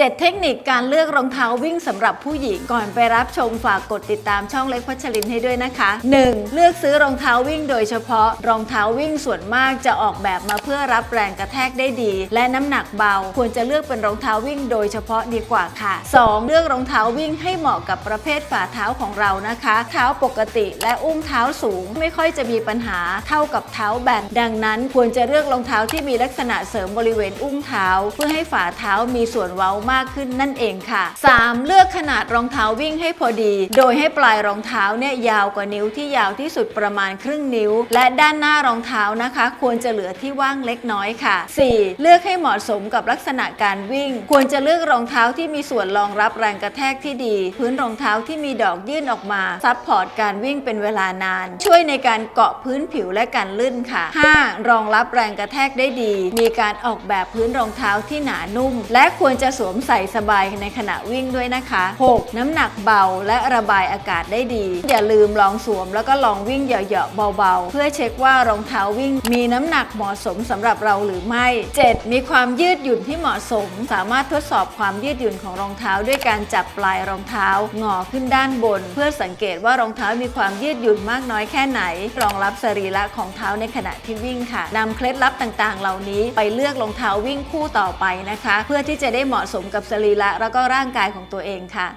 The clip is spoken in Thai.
7 เทคนิคการเลือกรองเท้าวิ่งสำหรับผู้หญิงก่อนไปรับชมฝากกดติดตามช่องเล็กพัชรินให้ด้วยนะคะ 1. เลือกซื้อรองเท้าวิ่งโดยเฉพาะ รองเท้าวิ่งส่วนมากจะออกแบบมาเพื่อรับแรงกระแทกได้ดี และน้ำหนักเบา ควรจะเลือกเป็นรองเท้าวิ่งโดยเฉพาะดีกว่าค่ะ 2. เลือกรองเท้าวิ่งให้เหมาะกับประเภทฝ่าเท้าของเรานะคะ เท้าปกติและอุ้งเท้าสูง ไม่ค่อยจะมีปัญหาเท่ากับเท้าแบนดังนั้น ควรจะเลือกรองเท้าที่มีลักษณะเสริมบริเวณอุ้งเท้า เพื่อให้ฝ่าเท้ามีส่วนเว้ามากขึ้นนั่นเองค่ะ 3. เลือกขนาดรองเท้าวิ่งให้พอดี โดยให้ปลายรองเท้าเนี่ยยาวกว่านิ้วที่ยาวที่สุดประมาณครึ่งนิ้ว และด้านหน้ารองเท้านะคะ ควรจะเหลือที่ว่างเล็กน้อยค่ะ 4. เลือกให้เหมาะสมกับลักษณะการวิ่ง ควรจะเลือกรองเท้าที่มีส่วนรองรับแรงกระแทกที่ดี พื้นรองเท้าที่มีดอกยื่นออกมาซับพอร์ตการวิ่งเป็นเวลานาน ช่วยในการเกาะพื้นผิวและการลื่นค่ะ 5. รองรับแรงกระแทกได้ดี มีการออกแบบพื้นรองเท้าที่หนานุ่ม และควรจะสวมใส่สบายในขณะวิ่งด้วยนะคะ 6. น้ำหนักเบาและระบายอากาศได้ดี อย่าลืมลองสวมแล้วก็ลองวิ่งเหยาะๆเบาๆ เพื่อเช็คว่ารองเท้าวิ่ง มีน้ำหนักเหมาะสมสำหรับเราหรือไม่ 7. มีความยืดหยุ่นที่เหมาะสม สามารถทดสอบความยืดหยุ่นของรองเท้า ด้วยการจับปลายรองเท้างอขึ้นด้านบน เพื่อสังเกตว่ารองเท้ามีความยืดหยุ่นมากน้อยแค่ไหน รองรับสรีระของเท้าในขณะที่วิ่งค่ะนำเคล็ดลับต่างๆ เหล่านี้ไปเลือกรองเท้าวิ่งคู่ต่อไปนะคะ เพื่อที่จะได้เหมาะสมกับสรีระแล้วก็ร่างกายของตัวเองค่ะ